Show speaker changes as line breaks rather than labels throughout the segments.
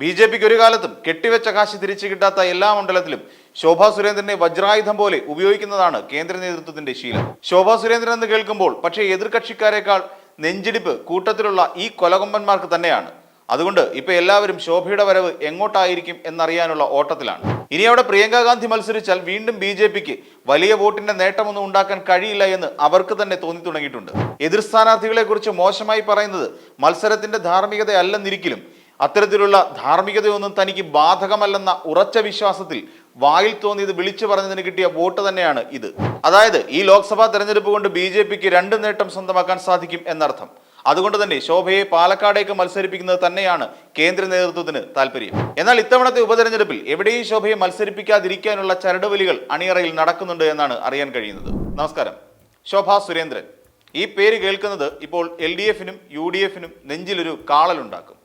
B J പിക്ക് ഒരു കാലത്തും കെട്ടിവെച്ച കാശ് തിരിച്ചു കിട്ടാത്ത എല്ലാ മണ്ഡലത്തിലും ശോഭാ സുരേന്ദ്രനെ വജ്രായുധം പോലെ ഉപയോഗിക്കുന്നതാണ് കേന്ദ്ര നേതൃത്വത്തിന്റെ ശീലം. ശോഭാ സുരേന്ദ്രൻ എന്ന് കേൾക്കുമ്പോൾ പക്ഷേ എതിർകക്ഷിക്കാരെക്കാൾ നെഞ്ചിടിപ്പ് കൂട്ടത്തിലുള്ള ഈ കൊലകൊമ്പന്മാർക്ക് തന്നെയാണ്. അതുകൊണ്ട് ഇപ്പൊ എല്ലാവരും ശോഭയുടെ വരവ് എങ്ങോട്ടായിരിക്കും എന്നറിയാനുള്ള ഓട്ടത്തിലാണ്. ഇനി അവിടെ പ്രിയങ്ക ഗാന്ധി മത്സരിച്ചാൽ വീണ്ടും ബി ജെ പിക്ക് വലിയ വോട്ടിന്റെ നേട്ടമൊന്നും ഉണ്ടാക്കാൻ കഴിയില്ല എന്ന് അവർക്ക് തന്നെ തോന്നി തുടങ്ങിയിട്ടുണ്ട്. എതിർ സ്ഥാനാർത്ഥികളെ കുറിച്ച് മോശമായി പറയുന്നത് മത്സരത്തിന്റെ ധാർമ്മികത അല്ലെന്നിരിക്കലും അത്തരത്തിലുള്ള ധാർമ്മികതയൊന്നും തനിക്ക് ബാധകമല്ലെന്ന ഉറച്ച വിശ്വാസത്തിൽ വായിൽ തോന്നിയത് വിളിച്ചു പറഞ്ഞതിന് കിട്ടിയ വോട്ട് തന്നെയാണ് ഇത്. അതായത് ഈ ലോക്സഭാ തെരഞ്ഞെടുപ്പ് കൊണ്ട് ബി ജെ പിക്ക് രണ്ട് നേട്ടം സ്വന്തമാക്കാൻ സാധിക്കും എന്നർത്ഥം. അതുകൊണ്ട് തന്നെ ശോഭയെ പാലക്കാടേക്ക് മത്സരിപ്പിക്കുന്നത് തന്നെയാണ് കേന്ദ്ര നേതൃത്വത്തിന് താല്പര്യം എന്നാൽ ഇത്തവണത്തെ ഉപതെരഞ്ഞെടുപ്പിൽ എവിടെയും ശോഭയെ മത്സരിപ്പിക്കാതിരിക്കാനുള്ള ചരടുവലികൾ അണിയറയിൽ നടക്കുന്നുണ്ട് എന്നാണ് അറിയാൻ കഴിയുന്നത്. നമസ്കാരം. ശോഭ സുരേന്ദ്രൻ. ഈ പേര് കേൾക്കുന്നത് ഇപ്പോൾ എൽ ഡി എഫിനും യു ഡി എഫിനും നെഞ്ചിലൊരു കാളലുണ്ടാക്കും.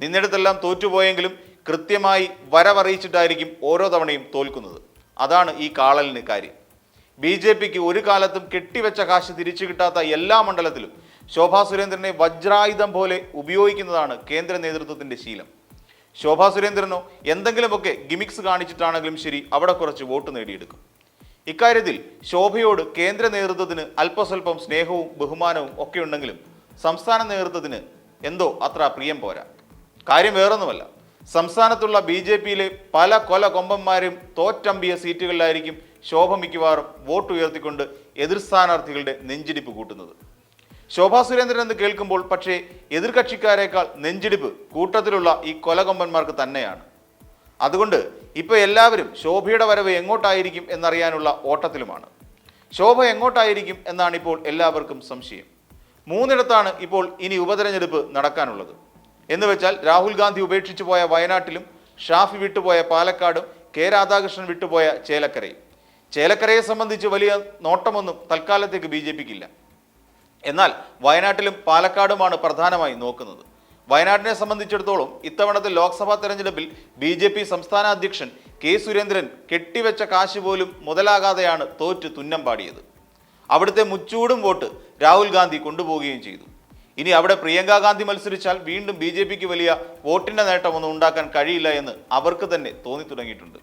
നിന്നിടത്തെല്ലാം തോറ്റുപോയെങ്കിലും കൃത്യമായി വരവറിയിച്ചിട്ടായിരിക്കും ഓരോ തവണയും തോൽക്കുന്നത്. അതാണ് ഈ കാളലിന് കാര്യം. ബി ജെ പിക്ക് ഒരു കാലത്തും കെട്ടിവെച്ച കാശ് തിരിച്ചു കിട്ടാത്ത എല്ലാ മണ്ഡലത്തിലും ശോഭാ സുരേന്ദ്രനെ വജ്രായുധം പോലെ ഉപയോഗിക്കുന്നതാണ് കേന്ദ്ര നേതൃത്വത്തിന്റെ ശീലം. ശോഭാ സുരേന്ദ്രനോ എന്തെങ്കിലുമൊക്കെ ഗിമിക്സ് കാണിച്ചിട്ടാണെങ്കിലും ശരി അവിടെ കുറച്ച് വോട്ട് നേടിയെടുക്കും. ഇക്കാര്യത്തിൽ ശോഭയോട് കേന്ദ്ര നേതൃത്വത്തിന് അല്പസ്വല്പം സ്നേഹവും ബഹുമാനവും ഒക്കെ ഉണ്ടെങ്കിലും സംസ്ഥാന നേതൃത്വത്തിന് എന്തോ അത്ര പ്രിയം പോരാ. കാര്യം വേറൊന്നുമല്ല. സംസ്ഥാനത്തുള്ള ബി ജെ പിയിലെ പല കൊല കൊമ്പന്മാരും തോറ്റമ്പിയ സീറ്റുകളിലായിരിക്കും ശോഭ മിക്കവാറും വോട്ട് ഉയർത്തിക്കൊണ്ട് എതിർ സ്ഥാനാർത്ഥികളുടെ നെഞ്ചിടിപ്പ് കൂട്ടുന്നത്. ശോഭാ സുരേന്ദ്രൻ എന്ന് കേൾക്കുമ്പോൾ പക്ഷേ എതിർകക്ഷിക്കാരേക്കാൾ നെഞ്ചിടിപ്പ് കൂട്ടത്തിലുള്ള ഈ കൊലകൊമ്പന്മാർക്ക് തന്നെയാണ്. അതുകൊണ്ട് ഇപ്പോൾ എല്ലാവരും ശോഭയുടെ വരവ് എങ്ങോട്ടായിരിക്കും എന്നറിയാനുള്ള ഓട്ടത്തിലുമാണ്. ശോഭ എങ്ങോട്ടായിരിക്കും എന്നാണ് ഇപ്പോൾ എല്ലാവർക്കും സംശയം. മൂന്നിടത്താണ് ഇപ്പോൾ ഇനി ഉപതെരഞ്ഞെടുപ്പ് നടക്കാനുള്ളത്. എന്ന് വെച്ചാൽ രാഹുൽ ഗാന്ധി ഉപേക്ഷിച്ചു പോയ വയനാട്ടിലും ഷാഫി വിട്ടുപോയ പാലക്കാടും കെ രാധാകൃഷ്ണൻ വിട്ടുപോയ ചേലക്കരയും. ചേലക്കരയെ സംബന്ധിച്ച് വലിയ നോട്ടമൊന്നും തൽക്കാലത്തേക്ക് ബി ജെ പിക്കില്ല. എന്നാൽ വയനാട്ടിലും പാലക്കാടുമാണ് പ്രധാനമായി നോക്കുന്നത്. വയനാടിനെ സംബന്ധിച്ചിടത്തോളം ഇത്തവണത്തെ ലോക്സഭാ തെരഞ്ഞെടുപ്പിൽ ബി ജെ പി സംസ്ഥാന അധ്യക്ഷൻ കെ സുരേന്ദ്രൻ കെട്ടിവെച്ച കാശ് പോലും മുതലാകാതെയാണ് തോറ്റ് തുന്നം പാടിയത്. അവിടുത്തെ മുച്ചൂടും വോട്ട് രാഹുൽ ഗാന്ധി കൊണ്ടുപോവുകയും ചെയ്തു. ഇനി അവിടെ പ്രിയങ്കാ ഗാന്ധി മത്സരിച്ചാൽ വീണ്ടും ബി ജെ പിക്ക് വലിയ വോട്ടിന്റെ നേട്ടമൊന്നും ഉണ്ടാക്കാൻ കഴിയില്ല എന്ന് അവർക്ക് തന്നെ തോന്നി തുടങ്ങിയിട്ടുണ്ട്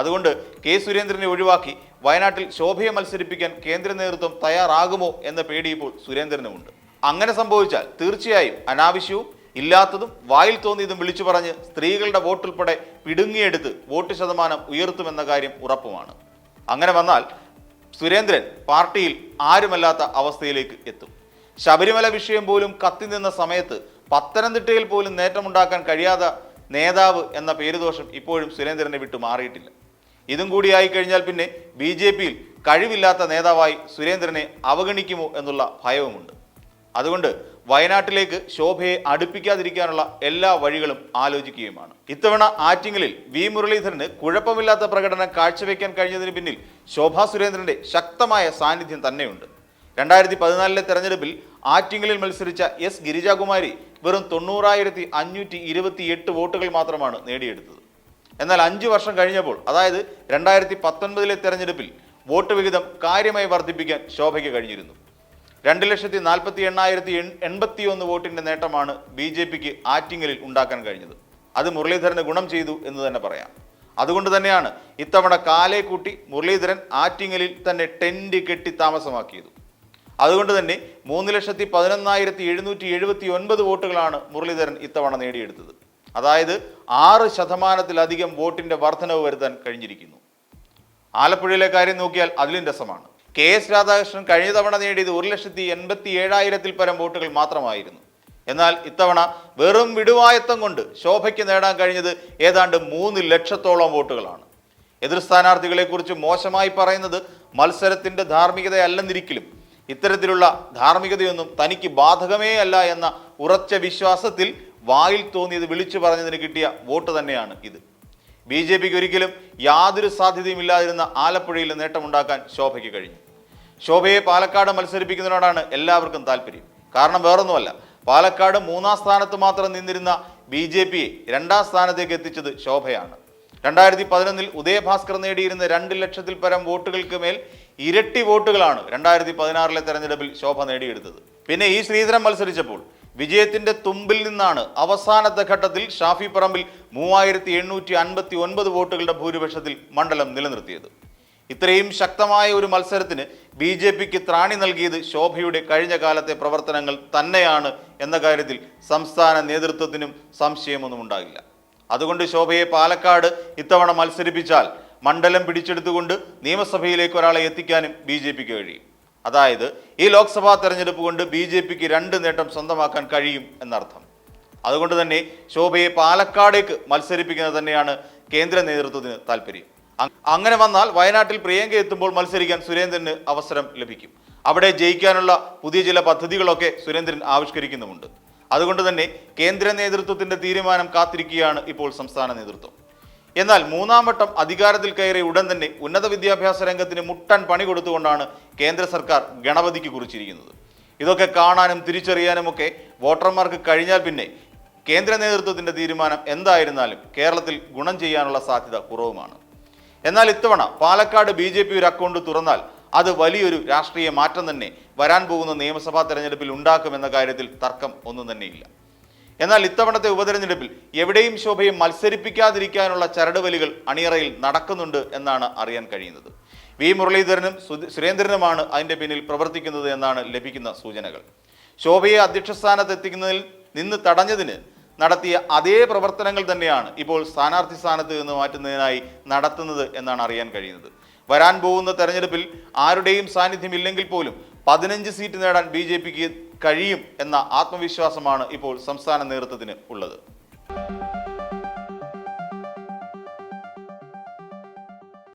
അതുകൊണ്ട് കെ സുരേന്ദ്രനെ ഒഴിവാക്കി വയനാട്ടിൽ ശോഭയെ മത്സരിപ്പിക്കാൻ കേന്ദ്ര നേതൃത്വം തയ്യാറാകുമോ എന്ന പേടി ഇപ്പോൾ സുരേന്ദ്രനുമുണ്ട്. അങ്ങനെ സംഭവിച്ചാൽ തീർച്ചയായും അനാവശ്യവും ഇല്ലാത്തതും വായിൽ തോന്നിയതും വിളിച്ചു പറഞ്ഞ് സ്ത്രീകളുടെ വോട്ടുൾപ്പെടെ പിടുങ്ങിയെടുത്ത് വോട്ട് ശതമാനം ഉയർത്തുമെന്ന കാര്യം ഉറപ്പുമാണ്. അങ്ങനെ വന്നാൽ സുരേന്ദ്രൻ പാർട്ടിയിൽ ആരുമല്ലാത്ത അവസ്ഥയിലേക്ക് എത്തും. ശബരിമല വിഷയം പോലും കത്തി നിന്ന സമയത്ത് പത്തനംതിട്ടയിൽ പോലും നേട്ടമുണ്ടാക്കാൻ കഴിയാത്ത നേതാവ് എന്ന പേരുദോഷം ഇപ്പോഴും സുരേന്ദ്രനെ വിട്ടു മാറിയിട്ടില്ല. ഇതും കൂടി ആയിക്കഴിഞ്ഞാൽ പിന്നെ ബി ജെ പിയിൽ കഴിവില്ലാത്ത നേതാവായി സുരേന്ദ്രനെ അവഗണിക്കുമോ എന്നുള്ള ഭയവുമുണ്ട്. അതുകൊണ്ട് വയനാട്ടിലേക്ക് ശോഭയെ അടുപ്പിക്കാതിരിക്കാനുള്ള എല്ലാ വഴികളും ആലോചിക്കുകയുമാണ്. ഇത്തവണ ആറ്റിങ്ങലിൽ വി മുരളീധരന് കുഴപ്പമില്ലാത്ത പ്രകടനം കാഴ്ചവെക്കാൻ കഴിഞ്ഞതിന് പിന്നിൽ ശോഭാ സുരേന്ദ്രന്റെ ശക്തമായ സാന്നിധ്യം തന്നെയുണ്ട്. രണ്ടായിരത്തി പതിനാലിലെ തെരഞ്ഞെടുപ്പിൽ ആറ്റിങ്ങലിൽ മത്സരിച്ച എസ് ഗിരിജാകുമാരി വെറും തൊണ്ണൂറായിരത്തി അഞ്ഞൂറ്റി ഇരുപത്തി എട്ട് വോട്ടുകൾ മാത്രമാണ് നേടിയെടുത്തത്. എന്നാൽ അഞ്ച് വർഷം കഴിഞ്ഞപ്പോൾ അതായത് രണ്ടായിരത്തി പത്തൊൻപതിലെ തെരഞ്ഞെടുപ്പിൽ വോട്ട് വിഹിതം കാര്യമായി വർദ്ധിപ്പിക്കാൻ ശോഭയ്ക്ക് കഴിഞ്ഞിരുന്നു. രണ്ട് ലക്ഷത്തി നാൽപ്പത്തി എണ്ണായിരത്തി എൺപത്തി ഒന്ന് വോട്ടിന്റെ നേട്ടമാണ് ബി ജെ പിക്ക് ആറ്റിങ്ങലിൽ ഉണ്ടാക്കാൻ കഴിഞ്ഞത്. അത് മുരളീധരന് ഗുണം ചെയ്തു എന്ന് തന്നെ പറയാം. അതുകൊണ്ട് തന്നെയാണ് ഇത്തവണ കാലേ കൂട്ടി മുരളീധരൻ ആറ്റിങ്ങലിൽ തന്നെ ടെൻഡ് കെട്ടി താമസമാക്കിയത്. അതുകൊണ്ട് തന്നെ മൂന്ന് ലക്ഷത്തി പതിനൊന്നായിരത്തി എഴുന്നൂറ്റി എഴുപത്തി ഒൻപത് വോട്ടുകളാണ് മുരളീധരൻ ഇത്തവണ നേടിയെടുത്തത്. അതായത് ആറ് ശതമാനത്തിലധികം വോട്ടിന്റെ വർധനവ് വരുത്താൻ കഴിഞ്ഞിരിക്കുന്നു. ആലപ്പുഴയിലെ കാര്യം നോക്കിയാൽ അതിലും രസമാണ്. കെ എസ് രാധാകൃഷ്ണൻ കഴിഞ്ഞ തവണ നേടിയത് ഒരു ലക്ഷത്തി എൺപത്തി ഏഴായിരത്തിൽ പരം വോട്ടുകൾ മാത്രമായിരുന്നു. എന്നാൽ ഇത്തവണ വെറും വിടുവായത്തം കൊണ്ട് ശോഭയ്ക്ക് നേടാൻ കഴിഞ്ഞത് ഏതാണ്ട് മൂന്ന് ലക്ഷത്തോളം വോട്ടുകളാണ്. എതിർ സ്ഥാനാർത്ഥികളെക്കുറിച്ച് മോശമായി പറയുന്നത് മത്സരത്തിന്റെ ധാർമ്മികതയല്ലെന്നിരിക്കലും ഇത്തരത്തിലുള്ള ധാർമ്മികതയൊന്നും തനിക്ക് ബാധകമേ അല്ല എന്ന ഉറച്ച വിശ്വാസത്തിൽ വായിൽ തോന്നിയത് വിളിച്ചു പറഞ്ഞതിന് കിട്ടിയ വോട്ട് തന്നെയാണ് ഇത്. ബി ജെ പിക്ക് ഒരിക്കലും യാതൊരു സാധ്യതയും ഇല്ലാതിരുന്ന ആലപ്പുഴയിൽ നേട്ടമുണ്ടാക്കാൻ ശോഭയ്ക്ക് കഴിഞ്ഞു. ശോഭയെ പാലക്കാട് മത്സരിപ്പിക്കുന്നതിനോടാണ് എല്ലാവർക്കും താല്പര്യം കാരണം വേറൊന്നുമല്ല പാലക്കാട് മൂന്നാം സ്ഥാനത്ത് മാത്രം നിന്നിരുന്ന ബി ജെ പിയെ രണ്ടാം സ്ഥാനത്തേക്ക് എത്തിച്ചത് ശോഭയാണ്. രണ്ടായിരത്തി പതിനൊന്നിൽ ഉദയഭാസ്കർ നേടിയിരുന്ന രണ്ട് ലക്ഷത്തിൽ പരം വോട്ടുകൾക്ക് മേൽ ഇരട്ടി വോട്ടുകളാണ് രണ്ടായിരത്തി പതിനാറിലെ തെരഞ്ഞെടുപ്പിൽ ശോഭ നേടിയെടുത്തത്. പിന്നെ ഈ ശ്രീധരൻ മത്സരിച്ചപ്പോൾ വിജയത്തിന്റെ തുമ്പിൽ നിന്നാണ് അവസാനത്തെ ഘട്ടത്തിൽ ഷാഫി പറമ്പിൽ മൂവായിരത്തി എണ്ണൂറ്റി അൻപത്തി ഒൻപത് വോട്ടുകളുടെ ഭൂരിപക്ഷത്തിൽ മണ്ഡലം നിലനിർത്തിയത്. ഇത്രയും ശക്തമായ ഒരു മത്സരത്തിന് ബി ജെ പിക്ക് ത്രാണി നൽകിയത് ശോഭയുടെ കഴിഞ്ഞ കാലത്തെ പ്രവർത്തനങ്ങൾ തന്നെയാണ് എന്ന കാര്യത്തിൽ സംസ്ഥാന നേതൃത്വത്തിനും സംശയമൊന്നും ഉണ്ടാകില്ല. അതുകൊണ്ട് ശോഭയെ പാലക്കാട് ഇത്തവണ മത്സരിപ്പിച്ചാൽ മണ്ഡലം പിടിച്ചെടുത്തുകൊണ്ട് നിയമസഭയിലേക്ക് ഒരാളെ എത്തിക്കാനും ബി ജെ പിക്ക് കഴിയും. അതായത് ഈ ലോക്സഭാ തെരഞ്ഞെടുപ്പ് കൊണ്ട് ബി ജെ പിക്ക് രണ്ട് നേട്ടം സ്വന്തമാക്കാൻ കഴിയും എന്നർത്ഥം. അതുകൊണ്ട് തന്നെ ശോഭയെ പാലക്കാടേക്ക് മത്സരിപ്പിക്കുന്നത് തന്നെയാണ് കേന്ദ്ര നേതൃത്വത്തിന് താല്പര്യം അങ്ങനെ വന്നാൽ വയനാട്ടിൽ പ്രിയങ്ക എത്തുമ്പോൾ മത്സരിക്കാൻ സുരേന്ദ്രന് അവസരം ലഭിക്കും. അവിടെ ജയിക്കാനുള്ള പുതിയ ചില പദ്ധതികളൊക്കെ സുരേന്ദ്രൻ ആവിഷ്കരിക്കുന്നുമുണ്ട്. അതുകൊണ്ട് തന്നെ കേന്ദ്ര നേതൃത്വത്തിന്റെ തീരുമാനം കാത്തിരിക്കുകയാണ് ഇപ്പോൾ സംസ്ഥാന നേതൃത്വം. എന്നാൽ മൂന്നാം വട്ടം അധികാരത്തിൽ കയറിയ ഉടൻ തന്നെ ഉന്നത വിദ്യാഭ്യാസ രംഗത്തിന് മുട്ടൻ പണി കൊടുത്തുകൊണ്ടാണ് കേന്ദ്ര സർക്കാർ ഗണപതിക്ക് കുറിച്ചിരിക്കുന്നത്. ഇതൊക്കെ കാണാനും തിരിച്ചറിയാനും ഒക്കെ വോട്ടർമാർക്ക് കഴിഞ്ഞാൽ പിന്നെ കേന്ദ്ര നേതൃത്വത്തിന്റെ തീരുമാനം എന്തായിരുന്നാലും കേരളത്തിൽ ഗുണം ചെയ്യാനുള്ള സാധ്യത കുറവുമാണ്. എന്നാൽ ഇത്തവണ പാലക്കാട് ബി ഒരു അക്കൗണ്ട് തുറന്നാൽ അത് വലിയൊരു രാഷ്ട്രീയ മാറ്റം തന്നെ വരാൻ പോകുന്ന നിയമസഭാ തെരഞ്ഞെടുപ്പിൽ ഉണ്ടാക്കുമെന്ന കാര്യത്തിൽ തർക്കം ഒന്നും തന്നെയില്ല. എന്നാൽ ഇത്തവണത്തെ ഉപതെരഞ്ഞെടുപ്പിൽ എവിടെയും ശോഭയെ മത്സരിപ്പിക്കാതിരിക്കാനുള്ള ചരടുവലികൾ അണിയറയിൽ നടക്കുന്നുണ്ട് എന്നാണ് അറിയാൻ കഴിയുന്നത്. വി. മുരളീധരനും സുരേന്ദ്രനുമാണ് അതിന്റെ പിന്നിൽ പ്രവർത്തിക്കുന്നത് എന്നാണ് ലഭിക്കുന്ന സൂചനകൾ. ശോഭയെ അധ്യക്ഷ സ്ഥാനത്ത് എത്തിക്കുന്നതിൽ നിന്ന് തടഞ്ഞതിന് നടത്തിയ അതേ പ്രവർത്തനങ്ങൾ തന്നെയാണ് ഇപ്പോൾ സ്ഥാനാർത്ഥി സ്ഥാനത്ത് നിന്ന് മാറ്റുന്നതിനായി നടത്തുന്നത് എന്നാണ് അറിയാൻ കഴിയുന്നത്. വരാൻ പോകുന്ന തെരഞ്ഞെടുപ്പിൽ ആരുടെയും സാന്നിധ്യമില്ലെങ്കിൽ പോലും പതിനഞ്ച് സീറ്റ് നേടാൻ ബി കഴിയും എന്ന ആത്മവിശ്വാസമാണ് ഇപ്പോൾ സംസ്ഥാന നേതൃത്വത്തിന് ഉള്ളത്.